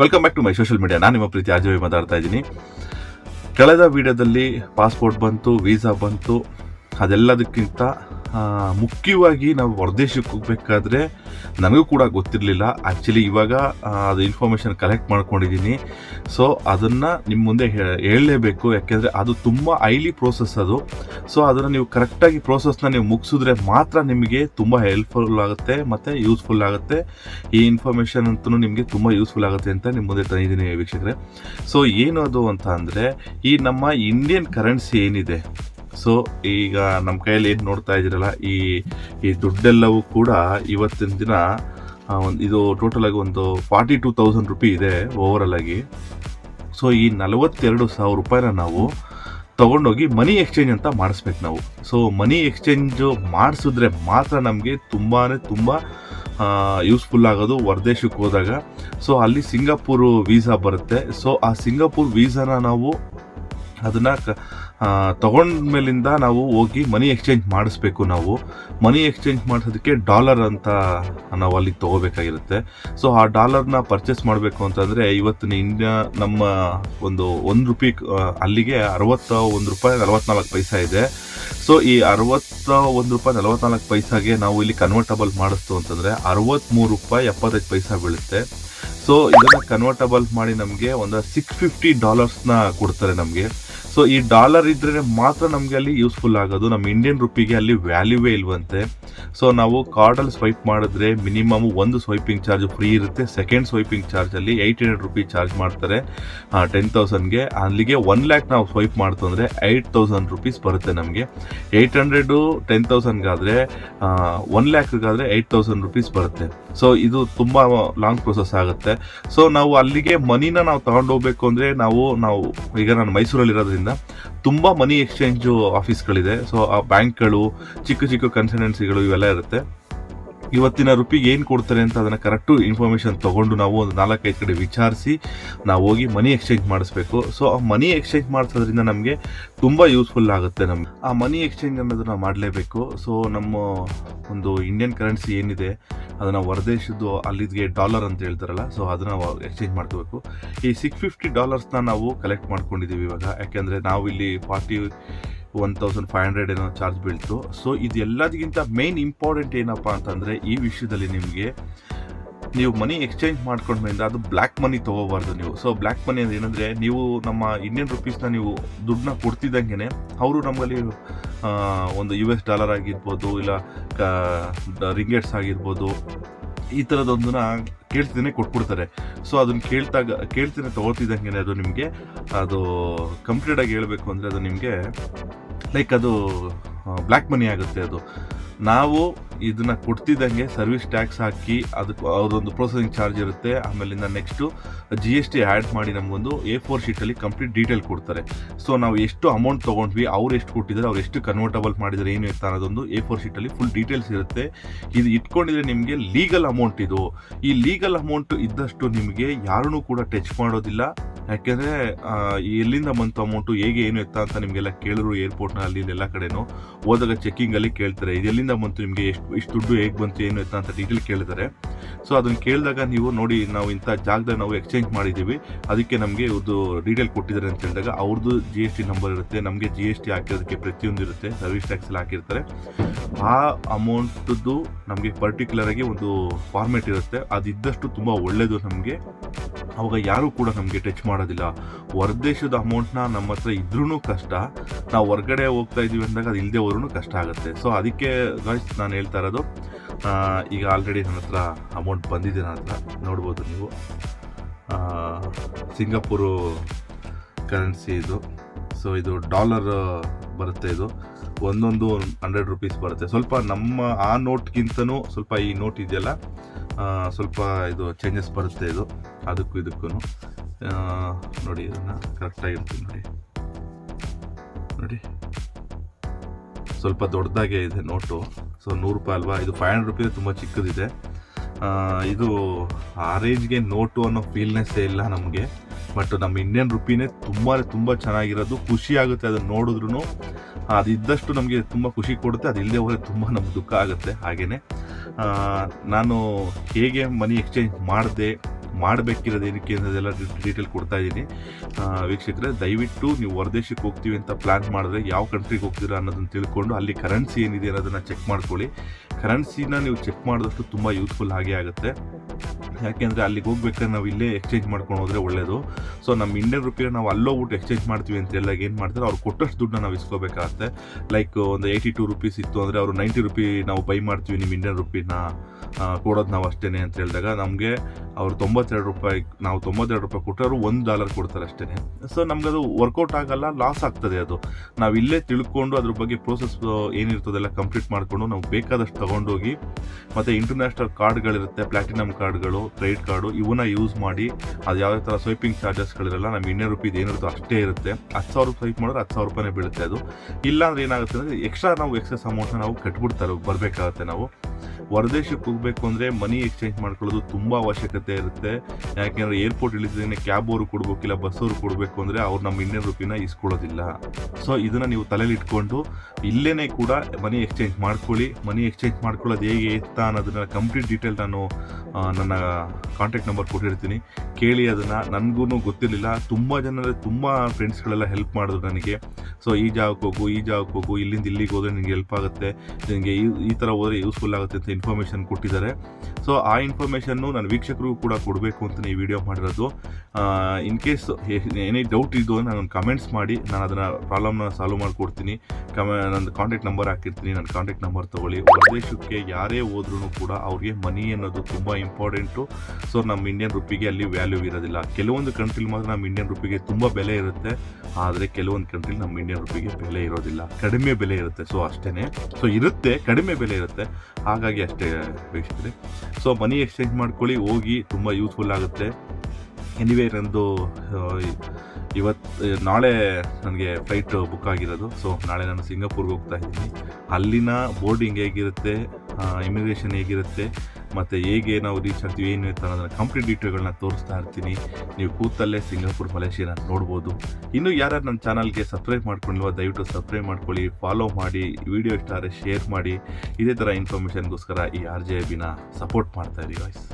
Welcome back to my social media ನಾನು ನಿಮ್ಮ ಪ್ರೀತಿ ಅಜಯ್ ಮಾತಾಡ್ತಾ ಇದ್ದೀನಿ. ಕಳೆದ ವಿಡಿಯೋದಲ್ಲಿ ಪಾಸ್ಪೋರ್ಟ್ ಬಂತು ವೀಸಾ ಬಂತು, ಅದೆಲ್ಲದಕ್ಕಿಂತ ಮುಖ್ಯವಾಗಿ ನಾವು ಹೊರದೇಶಕ್ಕೆ ಹೋಗ್ಬೇಕಾದ್ರೆ ನನಗೂ ಕೂಡ ಗೊತ್ತಿರಲಿಲ್ಲ. ಆ್ಯಕ್ಚುಲಿ ಇವಾಗ ಅದು ಇನ್ಫಾರ್ಮೇಷನ್ ಕಲೆಕ್ಟ್ ಮಾಡ್ಕೊಂಡಿದ್ದೀನಿ. ಸೊ ಅದನ್ನು ನಿಮ್ಮ ಮುಂದೆ ಹೇಳಲೇಬೇಕು. ಯಾಕೆಂದರೆ ಅದು ತುಂಬ ಹೈಲಿ ಪ್ರೋಸೆಸ್ ಅದು. ಸೊ ಅದನ್ನು ನೀವು ಕರೆಕ್ಟಾಗಿ ಪ್ರೋಸೆಸ್ನ ನೀವು ಮುಗಿಸಿದ್ರೆ ಮಾತ್ರ ನಿಮಗೆ ತುಂಬ ಹೆಲ್ಪ್ಫುಲ್ ಆಗುತ್ತೆ ಮತ್ತು ಯೂಸ್ಫುಲ್ ಆಗುತ್ತೆ. ಈ ಇನ್ಫಾರ್ಮೇಷನ್ ಅಂತೂ ನಿಮಗೆ ತುಂಬ ಯೂಸ್ಫುಲ್ ಆಗುತ್ತೆ ಅಂತ ನಿಮ್ಮ ಮುಂದೆ ತಂದಿದ್ದೀನಿ ವೀಕ್ಷಕರೇ. ಸೊ ಏನು ಅದು ಅಂತ ಅಂದರೆ ಈ ನಮ್ಮ ಇಂಡಿಯನ್ ಕರೆನ್ಸಿ ಏನಿದೆ? ಸೊ ಈಗ ನಮ್ಮ ಕೈಯಲ್ಲಿ ಏನು ನೋಡ್ತಾ ಇದ್ದೀರಲ್ಲ, ಈ ಈ ದುಡ್ಡೆಲ್ಲವೂ ಕೂಡ ಇವತ್ತಿನ ದಿನ ಒಂದು, ಇದು ಟೋಟಲ್ ಆಗಿ ಒಂದು ಫಾರ್ಟಿ ಟೂ ತೌಸಂಡ್ ರುಪಿ ಇದೆ ಓವರಲ್ ಆಗಿ. ಸೊ ಈ ನಲವತ್ತೆರಡು ಸಾವಿರ ರೂಪಾಯಿನ ನಾವು ತೊಗೊಂಡೋಗಿ ಮನಿ ಎಕ್ಸ್ಚೇಂಜ್ ಅಂತ ಮಾಡಿಸ್ಬೇಕು ನಾವು. ಸೊ ಮನಿ ಎಕ್ಸ್ಚೇಂಜು ಮಾಡಿಸಿದ್ರೆ ಮಾತ್ರ ನಮಗೆ ತುಂಬಾ ತುಂಬ ಯೂಸ್ಫುಲ್ ಆಗೋದು, ಹೊರದೇಶಕ್ಕೆ ಹೋದಾಗ. ಸೊ ಅಲ್ಲಿ ಸಿಂಗಾಪುರ್ ವೀಸಾ ಬರುತ್ತೆ. ಸೊ ಆ ಸಿಂಗಾಪುರ್ ವೀಸಾನ ನಾವು ಅದನ್ನು ತಗೊಂಡ್ಮೇಲಿಂದ ನಾವು ಹೋಗಿ ಮನಿ ಎಕ್ಸ್ಚೇಂಜ್ ಮಾಡಿಸ್ಬೇಕು ನಾವು. ಮನಿ ಎಕ್ಸ್ಚೇಂಜ್ ಮಾಡಿಸೋದಕ್ಕೆ ಡಾಲರ್ ಅಂತ ನಾವು ಅಲ್ಲಿ ತಗೋಬೇಕಾಗಿರುತ್ತೆ. ಸೊ ಆ ಡಾಲರ್ನ ಪರ್ಚೇಸ್ ಮಾಡಬೇಕು ಅಂತಂದರೆ ಇವತ್ತಿನ ಇಂಡಿಯಾ ನಮ್ಮ ಒಂದು ಒಂದು ರೂಪಾಯಿ ಅಲ್ಲಿಗೆ ಅರವತ್ತ ಒಂದು ರೂಪಾಯಿ ನಲವತ್ನಾಲ್ಕು ಪೈಸ ಇದೆ. ಸೊ ಈ ಅರವತ್ತ ಒಂದು ರೂಪಾಯಿ ನಲವತ್ನಾಲ್ಕು ಪೈಸಾಗೆ ನಾವು ಇಲ್ಲಿ ಕನ್ವರ್ಟಬಲ್ ಮಾಡಿಸ್ತು ಅಂತಂದರೆ ಅರವತ್ತ್ಮೂರು ರೂಪಾಯಿ ಎಪ್ಪತ್ತೈದು ಪೈಸ ಬೀಳುತ್ತೆ. ಸೊ ಇದನ್ನು ಕನ್ವರ್ಟಬಲ್ ಮಾಡಿ ನಮಗೆ ಒಂದು ಸಿಕ್ಸ್ ಫಿಫ್ಟಿ ಡಾಲರ್ಸ್ನ ಕೊಡ್ತಾರೆ ನಮಗೆ. ಸೊ ಈ ಡಾಲರ್ ಇದ್ರೆ ಮಾತ್ರ ನಮಗೆ ಅಲ್ಲಿ ಯೂಸ್ಫುಲ್ ಆಗೋದು. ನಮ್ಮ ಇಂಡಿಯನ್ ರುಪಿಗೆ ಅಲ್ಲಿ ವ್ಯಾಲ್ಯೂವೇ ಇಲ್ವಂತೆ. ಸೊ ನಾವು ಕಾರ್ಡಲ್ಲಿ ಸ್ವೈಪ್ ಮಾಡಿದ್ರೆ ಮಿನಿಮಮ್ ಒಂದು ಸ್ವೈಪಿಂಗ್ ಚಾರ್ಜ್ ಫ್ರೀ ಇರುತ್ತೆ. ಸೆಕೆಂಡ್ ಸ್ವೈಪಿಂಗ್ ಚಾರ್ಜಲ್ಲಿ ಏಯ್ಟ್ ಹಂಡ್ರೆಡ್ ರುಪಿ ಚಾರ್ಜ್ ಮಾಡ್ತಾರೆ. ಟೆನ್ ತೌಸಂಡ್ಗೆ ಅಲ್ಲಿಗೆ ಒನ್ ಲ್ಯಾಕ್ ನಾವು ಸ್ವೈಪ್ ಮಾಡ್ತು ಅಂದರೆ ಏಯ್ಟ್ ತೌಸಂಡ್ ರುಪೀಸ್ ಬರುತ್ತೆ ನಮಗೆ. ಏಯ್ಟ್ ಹಂಡ್ರೆಡು ಟೆನ್ ತೌಸಂಡ್ಗಾದರೆ ಒನ್ ಲ್ಯಾಕ್ಗಾದರೆ ಏಯ್ಟ್ ತೌಸಂಡ್ ರುಪೀಸ್ ಬರುತ್ತೆ. ಸೊ ಇದು ತುಂಬ ಲಾಂಗ್ ಪ್ರೊಸೆಸ್ ಆಗುತ್ತೆ. ಸೊ ನಾವು ಅಲ್ಲಿಗೆ ಮನಿನ ನಾವು ತಗೊಂಡು ಹೋಗ್ಬೇಕು ಅಂದರೆ ನಾವು ನಾವು, ಈಗ ನಾನು ಮೈಸೂರಲ್ಲಿ ತುಂಬ ಮನಿ ಎಕ್ಸ್ಚೇಂಜು ಆಫೀಸ್ಗಳಿದೆ ಸೊ ಆ ಬ್ಯಾಂಕ್ಗಳು ಚಿಕ್ಕ ಚಿಕ್ಕ ಕನ್ಸಲ್ಟೆನ್ಸಿಗಳು ಇವೆಲ್ಲ ಇರುತ್ತೆ. ಇವತ್ತಿನ ರುಪಿಗೆ ಏನು ಕೊಡ್ತಾರೆ ಅಂತ ಅದನ್ನು ಕರೆಕ್ಟು ಇನ್ಫಾರ್ಮೇಷನ್ ತೊಗೊಂಡು ನಾವು ಒಂದು ನಾಲ್ಕೈದು ಕಡೆ ವಿಚಾರಿಸಿ ನಾವು ಹೋಗಿ ಮನಿ ಎಕ್ಸ್ಚೇಂಜ್ ಮಾಡಿಸ್ಬೇಕು. ಸೊ ಆ ಮನಿ ಎಕ್ಸ್ಚೇಂಜ್ ಮಾಡಿಸೋದ್ರಿಂದ ನಮಗೆ ತುಂಬ ಯೂಸ್ಫುಲ್ ಆಗುತ್ತೆ ನಮ್ಗೆ. ಆ ಮನಿ ಎಕ್ಸ್ಚೇಂಜ್ ಅನ್ನೋದನ್ನ ಮಾಡಲೇಬೇಕು. ಸೊ ನಮ್ಮ ಒಂದು ಇಂಡಿಯನ್ ಕರೆನ್ಸಿ ಏನಿದೆ, ಅದನ್ನು ಹೊರದೇಶದ್ದು ಅಲ್ಲಿಗೆ ಡಾಲರ್ ಅಂತ ಹೇಳ್ತಾರಲ್ಲ ಸೊ ಅದನ್ನು ಎಕ್ಸ್ಚೇಂಜ್ ಮಾಡ್ಕೋಬೇಕು. ಈ ಸಿಕ್ಸ್ ಫಿಫ್ಟಿ ಡಾಲರ್ಸ್ನ ನಾವು ಕಲೆಕ್ಟ್ ಮಾಡ್ಕೊಂಡಿದ್ದೀವಿ ಇವಾಗ. ಯಾಕೆಂದರೆ ನಾವು ಇಲ್ಲಿ forty one thousand five hundred ಏನೋ ಚಾರ್ಜ್ ಬೀಳ್ತು. ಸೊ ಇದೆಲ್ಲದಕ್ಕಿಂತ ಮೇನ್ ಇಂಪಾರ್ಟೆಂಟ್ ಏನಪ್ಪ ಅಂತಂದರೆ ಈ ವಿಷಯದಲ್ಲಿ ನಿಮಗೆ ನೀವು ಮನಿ ಎಕ್ಸ್ಚೇಂಜ್ ಮಾಡ್ಕೊಂಡ್ಮೇಲೆ ಅದು ಬ್ಲ್ಯಾಕ್ ಮನಿ ತೊಗೋಬಾರ್ದು ನೀವು. ಸೊ ಬ್ಲ್ಯಾಕ್ ಮನಿ ಅಂದ್ರೆ ಏನಂದರೆ ನೀವು ನಮ್ಮ ಇಂಡಿಯನ್ ರುಪೀಸ್ನ ನೀವು ದುಡ್ಡನ್ನ ಕೊಡ್ತಿದ್ದಂಗೆ ಅವರು ನಮ್ಮಲ್ಲಿ ಒಂದು ಯು ಎಸ್ ಡಾಲರ್ ಆಗಿರ್ಬೋದು ಇಲ್ಲ ರಿಂಗೇಟ್ಸ್ ಆಗಿರ್ಬೋದು ಈ ಥರದೊಂದನ್ನ ಕೇಳ್ತಿದ್ದೇನೆ ಕೊಟ್ಬಿಡ್ತಾರೆ. ಸೊ ಅದನ್ನ ಕೇಳ್ತಾಗ ಕೇಳ್ತೀನಿ ತೊಗೊಳ್ತಿದ್ದಂಗೆ ಅದು ನಿಮಗೆ ಅದು ಕಂಪ್ಲೀಟಾಗಿ ಹೇಳಬೇಕು ಅಂದರೆ ಅದು ನಿಮಗೆ ಲೈಕ್ ಅದು ಬ್ಲ್ಯಾಕ್ ಮನಿ ಆಗುತ್ತೆ ಅದು. ನಾವು ಇದನ್ನ ಕೊಡ್ತಿದ್ದಂಗೆ ಸರ್ವಿಸ್ ಟ್ಯಾಕ್ಸ್ ಹಾಕಿ ಅದಕ್ಕೆ ಅವ್ರದ್ದೊಂದು ಪ್ರೊಸೆಸಿಂಗ್ ಚಾರ್ಜ್ ಇರುತ್ತೆ. ಆಮೇಲಿಂದ next G S T add ಮಾಡಿ ನಮಗೊಂದು ಎ ಫೋರ್ ಶೀಟಲ್ಲಿ ಕಂಪ್ಲೀಟ್ ಡೀಟೇಲ್ ಕೊಡ್ತಾರೆ. ಸೊ ನಾವು ಎಷ್ಟು ಅಮೌಂಟ್ ತೊಗೊಂಡ್ವಿ, ಅವ್ರು ಎಷ್ಟು ಕೊಟ್ಟಿದ್ದಾರೆ, ಅವ್ರು ಎಷ್ಟು ಕನ್ವರ್ಟಬಲ್ ಮಾಡಿದರೆ ಏನು ಇರ್ತಾ ಅನ್ನೋದೊಂದು ಎ ಫೋರ್ ಶೀಟಲ್ಲಿ ಫುಲ್ ಡೀಟೇಲ್ಸ್ ಇರುತ್ತೆ. ಇದು ಇಟ್ಕೊಂಡಿದ್ರೆ ನಿಮಗೆ ಲೀಗಲ್ ಅಮೌಂಟ್ ಇದು. ಈ ಲೀಗಲ್ ಅಮೌಂಟ್ ಇದ್ದಷ್ಟು ನಿಮಗೆ ಯಾರೂ ಕೂಡ ಟಚ್ ಮಾಡೋದಿಲ್ಲ. ಯಾಕೆಂದರೆ ಎಲ್ಲಿಂದ ಬಂತು ಅಮೌಂಟು ಹೇಗೆ ಏನು ಎತ್ತ ಅಂತ ನಿಮಗೆಲ್ಲ ಕೇಳಿದ್ರು ಏರ್ಪೋರ್ಟ್ನ ಅಲ್ಲಿ ಎಲ್ಲ ಕಡೆನೂ. ಹೋದಾಗ ಚೆಕ್ಕಿಂಗಲ್ಲಿ ಕೇಳ್ತಾರೆ ಇದೆಲ್ಲಿಂದ ಬಂತು ನಿಮಗೆ, ಎಷ್ಟು, ಇಷ್ಟು ದುಡ್ಡು ಹೇಗೆ ಬಂತು, ಏನು ಎತ್ತ ಅಂತ ಡೀಟೇಲ್ ಕೇಳಿದ್ದಾರೆ. ಸೊ ಅದನ್ನು ಕೇಳಿದಾಗ ನೀವು ನೋಡಿ, ನಾವು ಇಂಥ ಜಾಗದಲ್ಲಿ ನಾವು ಎಕ್ಸ್ಚೇಂಜ್ ಮಾಡಿದ್ದೀವಿ. ಅದಕ್ಕೆ ನಮಗೆ ಇವ್ರದ್ದು ಡೀಟೇಲ್ ಕೊಟ್ಟಿದ್ದಾರೆ ಅಂತ ಹೇಳಿದಾಗ ಅವ್ರದ್ದು ಜಿ ಎಸ್ ಟಿ ನಂಬರ್ ಇರುತ್ತೆ, ನಮಗೆ ಜಿ ಎಸ್ ಟಿ ಹಾಕಿರೋದಕ್ಕೆ ಪ್ರತಿಯೊಂದು ಇರುತ್ತೆ ಸರ್ವಿಸ್ ಟ್ಯಾಕ್ಸ್ ಎಲ್ಲ ಹಾಕಿರ್ತಾರೆ. ಆ ಅಮೌಂಟದ್ದು ನಮಗೆ ಪರ್ಟಿಕ್ಯುಲರ್ ಆಗಿ ಒಂದು ಫಾರ್ಮೇಟ್ ಇರುತ್ತೆ, ಅದಿದ್ದಷ್ಟು ತುಂಬ ಒಳ್ಳೆಯದು ನಮಗೆ. ಅವಾಗ ಯಾರೂ ಕೂಡ ನಮಗೆ ಟಚ್ ಮಾಡೋದಿಲ್ಲ. ಹೊರದೇಶದ ಅಮೌಂಟ್ನ ನಮ್ಮ ಹತ್ರ ಇದ್ರೂ ಕಷ್ಟ. ನಾವು ಹೊರಗಡೆ ಹೋಗ್ತಾ ಇದೀವಿ ಅಂದಾಗ ಅದು ಇಲ್ಲದೆ ಹೋದ್ರೂ ಕಷ್ಟ ಆಗುತ್ತೆ. ಸೊ ಅದಕ್ಕೆ ಗಾಯ್ಸ್ ನಾನು ಹೇಳ್ತಾ ಇರೋದು ಈಗ ಆಲ್ರೆಡಿ ನನ್ನ ಹತ್ರ ಅಮೌಂಟ್ ಬಂದಿದೆ ನನ್ನ ಹತ್ರ. ನೋಡ್ಬೋದು ನೀವು. ಸಿಂಗಾಪುರು ಕರೆನ್ಸಿ ಇದು. ಸೊ ಇದು ಡಾಲರ್ ಬರುತ್ತೆ ಇದು. ಒಂದೊಂದು ಹಂಡ್ರೆಡ್ ರುಪೀಸ್ ಬರುತ್ತೆ. ಸ್ವಲ್ಪ ನಮ್ಮ ಆ ನೋಟ್ಗಿಂತನೂ ಸ್ವಲ್ಪ ಈ ನೋಟ್ ಇದೆಯಲ್ಲ? ಸ್ವಲ್ಪ ಇದು ಚೇಂಜಸ್ ಬರುತ್ತೆ ಇದು. ಅದಕ್ಕೂ ಇದಕ್ಕೂ ನೋಡಿ, ಇದನ್ನು ಕರೆಕ್ಟಾಗಿರ್ತೀನಿ ನೋಡಿ. ನೋಡಿ. ಸ್ವಲ್ಪ ದೊಡ್ಡದಾಗೆ ಇದೆ ನೋಟು. ಸೊ ನೂರು ರೂಪಾಯಿ ಅಲ್ವಾ? ಇದು ಫೈವ್ ಹಂಡ್ರೆಡ್ ರುಪೀಸ್ ತುಂಬ ಚಿಕ್ಕದಿದೆ. ಇದು ಆ ರೇಂಜ್ಗೆ ನೋಟು ಅನ್ನೋ ಫೀಲ್ನೆಸ್ಸೇ ಇಲ್ಲ ನಮಗೆ. ಬಟ್ ನಮ್ಮ ಇಂಡಿಯನ್ ರುಪಿನೇ ತುಂಬ ತುಂಬ ಚೆನ್ನಾಗಿರೋದು. ಖುಷಿ ಆಗುತ್ತೆ ಅದನ್ನು ನೋಡಿದ್ರು ಅದಿದ್ದಷ್ಟು ನಮಗೆ ತುಂಬ ಖುಷಿ ಕೊಡುತ್ತೆ. ಅದು ಇಲ್ಲದೆ ಹೋದರೆ ತುಂಬ ನಮ್ಗೆ ದುಃಖ ಆಗುತ್ತೆ. ಹಾಗೆಯೇ ನಾನು ಹೇಗೆ ಮನಿ ಎಕ್ಸ್ಚೇಂಜ್ ಮಾಡಿದೆ ಮಾಡಬೇಕಿರೋದು ಏನಕ್ಕೆ ಅನ್ನೋದೆಲ್ಲ ಡೀಟೇಲ್ ಕೊಡ್ತಾ ಇದ್ದೀನಿ. ವೀಕ್ಷಕರೇ, ದಯವಿಟ್ಟು ನೀವು ಹೊರದೇಶಕ್ಕೆ ಹೋಗ್ತೀವಿ ಅಂತ ಪ್ಲ್ಯಾನ್ ಮಾಡಿದ್ರೆ ಯಾವ ಕಂಟ್ರಿಗೆ ಹೋಗ್ತೀರಾ ಅನ್ನೋದನ್ನು ತಿಳ್ಕೊಂಡು ಅಲ್ಲಿ ಕರೆನ್ಸಿ ಏನಿದೆ ಅನ್ನೋದನ್ನು ಚೆಕ್ ಮಾಡ್ಕೊಳ್ಳಿ. ಕರೆನ್ಸಿನ ನೀವು ಚೆಕ್ ಮಾಡಿದಷ್ಟು ತುಂಬ ಯೂಸ್ಫುಲ್ ಆಗೇ ಆಗುತ್ತೆ. ಯಾಕೆಂದರೆ ಅಲ್ಲಿಗೆ ಹೋಗ್ಬೇಕಾದ್ರೆ ನಾವು ಇಲ್ಲೇ ಎಕ್ಸ್ಚೇಂಜ್ ಮಾಡ್ಕೊಂಡು ಹೋದರೆ ಒಳ್ಳೇದು. ಸೊ ನಮ್ಮ ಇಂಡಿಯನ್ ರುಪಿನ ನಾವು ಅಲ್ಲೋಗ್ಬಿಟ್ಟು ಎಕ್ಸ್ಚೇಂಜ್ ಮಾಡ್ತೀವಿ ಅಂತ ಹೇಳಿದಾಗ ಏನು ಮಾಡ್ತಾರೆ? ಅವ್ರು ಕೊಟ್ಟಷ್ಟು ದುಡ್ಡನ್ನ ನಾವು ಇಸ್ಕೋಬೇಕಾಗತ್ತೆ. ಲೈಕ್ ಒಂದು ಏಯ್ಟಿ ಟು ರುಪೀಸ್ ಇತ್ತು ಅಂದರೆ ಅವರು ನೈಂಟಿ ರುಪಿ ನಾವು ಬೈ ಮಾಡ್ತೀವಿ ನಿಮ್ಮ ಇಂಡಿಯನ್ ರುಪಿನ ಕೊಡೋದು ನಾವು ಅಷ್ಟೇ ಅಂತ ಹೇಳಿದಾಗ ನಮಗೆ ಅವ್ರು ತೊಂಬತ್ತೆರಡು ರೂಪಾಯಿ, ನಾವು ತೊಂಬತ್ತೆರಡು ರೂಪಾಯಿ ಕೊಟ್ಟರೆ ಒಂದು ಡಾಲರ್ ಕೊಡ್ತಾರೆ ಅಷ್ಟೇ ಸೊ ಅದು ವರ್ಕೌಟ್ ಆಗಲ್ಲ ಲಾಸ್ ಆಗ್ತದೆ ಅದು. ನಾವು ಇಲ್ಲೇ ತಿಳ್ಕೊಂಡು ಅದ್ರ ಬಗ್ಗೆ ಪ್ರೋಸೆಸ್ ಏನಿರ್ತದೆಲ್ಲ ಕಂಪ್ಲೀಟ್ ಮಾಡಿಕೊಂಡು ನಾವು ಬೇಕಾದಷ್ಟು ತೊಗೊಂಡೋಗಿ, ಮತ್ತು ಇಂಟರ್ನ್ಯಾಷನಲ್ ಕಾರ್ಡ್ಗಳಿರುತ್ತೆ ಪ್ಲಾಟಿನಮ್ ಕಾರ್ಡ್ಗಳು ಕ್ರೆಡಿಟ್ ಕಾರ್ಡು ಇವನ್ನ ಯೂಸ್ ಮಾಡಿ, ಅದು ಯಾವುದೇ ಥರ ಸ್ವೈಪಿಂಗ್ ಚಾರ್ಜಸ್ಗಳಿರಲ್ಲ ನಮ್ಮ ಇನ್ನೂರು ರೂಪಾಯಿ ಏನಿರುತ್ತೋ ಅಷ್ಟೇ ಇರುತ್ತೆ. ಹತ್ತು ಸಾವಿರ ಸ್ವೈಪ್ ಮಾಡಿದ್ರೆ ಹತ್ತು ಸಾವಿರ ರೂಪಾಯಿನೇ ಬೀಳುತ್ತೆ ಅದು. ಇಲ್ಲ ಏನಾಗುತ್ತೆ ಅಂದರೆ ಎಕ್ಸ್ಟ್ರಾ ನಾವು ಎಕ್ಸಸ್ ಅಮೌಂಟ್ನ ನಾವು ಕಟ್ಬಿಡ್ತಾರೆ, ಬರಬೇಕಾಗತ್ತೆ ನಾವು. ಹೊರದೇಶಕ್ಕೆ ಹೋಗಬೇಕು ಅಂದರೆ ಮನಿ ಎಕ್ಸ್ಚೇಂಜ್ ಮಾಡ್ಕೊಳ್ಳೋದು ತುಂಬ ಅವಶ್ಯಕತೆ ಇರುತ್ತೆ. ಯಾಕೆಂದರೆ ಏರ್ಪೋರ್ಟ್ ಇಳಿಸಿದ್ರೆ ಕ್ಯಾಬ್ ಅವರು ಕೊಡ್ಬೇಕಿಲ್ಲ ಬಸ್ ಅವರು ಕೊಡಬೇಕು ಅಂದರೆ ಅವ್ರು ನಮ್ಮ ಇಂಡಿಯನ್ ರೂಪಿನ ಇಸ್ಕೊಳ್ಳೋದಿಲ್ಲ ಸೊ ಇದನ್ನು ನೀವು ತಲೆಯಲ್ಲಿ ಇಟ್ಕೊಂಡು ಇಲ್ಲೇನೆ ಕೂಡ ಮನಿ ಎಕ್ಸ್ಚೇಂಜ್ ಮಾಡ್ಕೊಳ್ಳಿ. ಮನಿ ಎಕ್ಸ್ಚೇಂಜ್ ಮಾಡ್ಕೊಳ್ಳೋದು ಹೇಗೆ ಇತ್ತ ಅನ್ನೋದನ್ನ ಕಂಪ್ಲೀಟ್ ಡೀಟೇಲ್ ನಾನು ನನ್ನ ಕಾಂಟ್ಯಾಕ್ಟ್ ನಂಬರ್ ಕೊಟ್ಟಿರ್ತೀನಿ. ಕೇಳಿ ಅದನ್ನು. ನನಗೂ ಗೊತ್ತಿರಲಿಲ್ಲ. ತುಂಬ ಜನರಲ್ಲಿ ತುಂಬ ಫ್ರೆಂಡ್ಸ್ಗಳೆಲ್ಲ ಹೆಲ್ಪ್ ಮಾಡಿದ್ರು ನನಗೆ. ಸೊ ಈ ಜಾಗಕ್ಕೆ ಹೋಗು, ಈ ಜಾಗಕ್ಕೆ ಹೋಗು, ಇಲ್ಲಿಂದ ಇಲ್ಲಿಗೆ ಹೋದ್ರೆ ನಿನಗೆ ಹೆಲ್ಪ್ ಆಗುತ್ತೆ. ನಿಮಗೆ ಈ ಥರ ಹೋದರೆ ಯೂಸ್ಫುಲ್ ಆಗುತ್ತೆ. ಅಂತ ಇನ್ಫಾರ್ಮೇಷನ್ ಕೊಟ್ಟಿದ್ದಾರೆ. ಸೊ ಆ ಇನ್ಫಾರ್ಮೇಷನ್ನು ನನ್ನ ವೀಕ್ಷಕರಿಗೂ ಕೂಡ ಕೊಡಬೇಕು ಅಂತ ಈ ವಿಡಿಯೋ ಮಾಡಿರೋದು. ಇನ್ ಕೇಸ್ ಏನೇ ಡೌಟ್ ಇದ್ದು ನಾನು ಕಮೆಂಟ್ಸ್ ಮಾಡಿ, ನಾನು ಅದನ್ನು ಪ್ರಾಬ್ಲಮ್ನ ಸಾಲ್ವ್ ಮಾಡಿಕೊಡ್ತೀನಿ. ಕಮ ನನ್ನ ಕಾಂಟ್ಯಾಕ್ಟ್ ನಂಬರ್ ಹಾಕಿರ್ತೀನಿ ನನ್ನ ಕಾಂಟ್ಯಾಕ್ಟ್ ನಂಬರ್ ತೊಗೊಳ್ಳಿ. ಹೊರದೇಶಕ್ಕೆ ಯಾರೇ ಹೋದ್ರೂ ಕೂಡ ಅವ್ರಿಗೆ ಮನಿ ಅನ್ನೋದು ತುಂಬ ಇಂಪಾರ್ಟೆಂಟು ಸೊ ನಮ್ಮ ಇಂಡಿಯನ್ ರುಪಿಗೆ ಅಲ್ಲಿ ವ್ಯಾಲ್ಯೂ ಇರೋದಿಲ್ಲ. ಕೆಲವೊಂದು ಕಂಟ್ರಿಲಿ ಮಾತ್ರ ನಮ್ಮ ಇಂಡಿಯನ್ ರುಪಿಗೆ ತುಂಬ ಬೆಲೆ ಇರುತ್ತೆ. ಆದರೆ ಕೆಲವೊಂದು ಕಂಟ್ರಿಲಿ ನಮ್ಮ ಇಂಡಿಯನ್ ರುಪಿಗೆ ಬೆಲೆ ಇರೋದಿಲ್ಲ. ಕಡಿಮೆ ಬೆಲೆ ಇರುತ್ತೆ. ಸೊ ಅಷ್ಟೇ ಸೊ ಇರುತ್ತೆ. ಕಡಿಮೆ ಬೆಲೆ ಇರುತ್ತೆ. ಹಾಗಾಗಿ ಅಷ್ಟೇ ವೀಕ್ಷಕರೇ ಸೊ ಮನಿ ಎಕ್ಸ್ಚೇಂಜ್ ಮಾಡ್ಕೊಳ್ಳಿ ಹೋಗಿ ತುಂಬ ಯೂಸ್ಫುಲ್ ಆಗುತ್ತೆ. ಎನಿವೇ ನಂದು ಇವತ್ತು ನಾಳೆ ನನಗೆ ಫ್ಲೈಟ್ ಬುಕ್ ಆಗಿರೋದು. ಸೊ ನಾಳೆ ನಾನು ಸಿಂಗಾಪುರ್ಗೆ ಹೋಗ್ತಾ ಇದ್ದೀನಿ. ಅಲ್ಲಿನ ಬೋರ್ಡಿಂಗ್ ಹೇಗಿರುತ್ತೆ ಇಮಿಗ್ರೇಷನ್ ಹೇಗಿರುತ್ತೆ, ಮತ್ತು ಹೇಗೆ ನಾವು ರೀಚ್ ಆಗ್ತೀವಿ, ಏನು ಅಂತ ಅನ್ನೋದನ್ನ ಕಂಪ್ಲೀಟ್ ಡೀಟೇಲ್ಗಳನ್ನ ತೋರಿಸ್ತಾ ಇರ್ತೀನಿ. ನೀವು ಕೂತಲ್ಲೇ ಸಿಂಗಾಪುರ್ ಮಲೇಷಿಯಾನ ನೋಡ್ಬೋದು. ಇನ್ನು ಯಾರ್ಯಾರು ನನ್ನ ಚಾನಲ್ಗೆ ಸಬ್ಸ್ಕ್ರೈಬ್ ಮಾಡ್ಕೊಂಡಿಲ್ವ, ದಯವಿಟ್ಟು ಸಬ್ಸ್ಕ್ರೈಬ್ ಮಾಡ್ಕೊಳ್ಳಿ ಫಾಲೋ ಮಾಡಿ ವಿಡಿಯೋ ಇಷ್ಟ ಆದರೆ ಶೇರ್ ಮಾಡಿ. ಇದೇ ಥರ ಇನ್ಫಾರ್ಮೇಷನ್ಗೋಸ್ಕರ ಈ ಆರ್ ಜೆ ಬಿನ ಸಪೋರ್ಟ್ ಮಾಡ್ತಾ ಇರಿ ವಾಯ್ಸ್